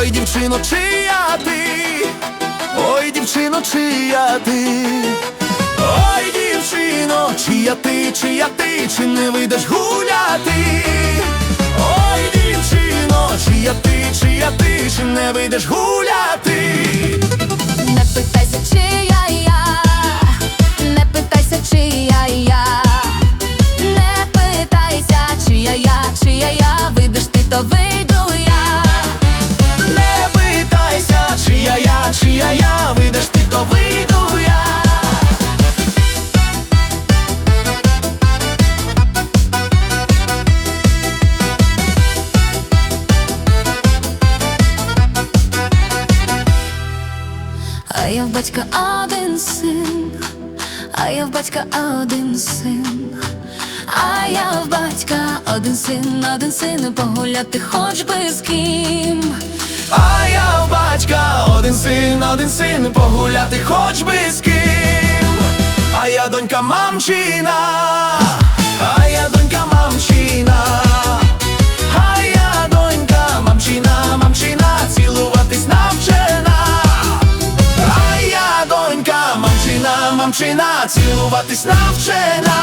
Ой, дівчино, чия ти, ой, дівчино, чия ти, ой, дівчино, чия ти, чия ти, чи не вийдеш гуляти, ой, дівчино, чия ти, чия ти, чи не вийдеш гуляти. А я в батька один син, а я в батька один син, а я в батька один син, один син, погуляти хоч би з ким. А я в батька один син, один син, погуляти хоч би з ким. А я донька мамчина, мамчина, цілуватись навчена.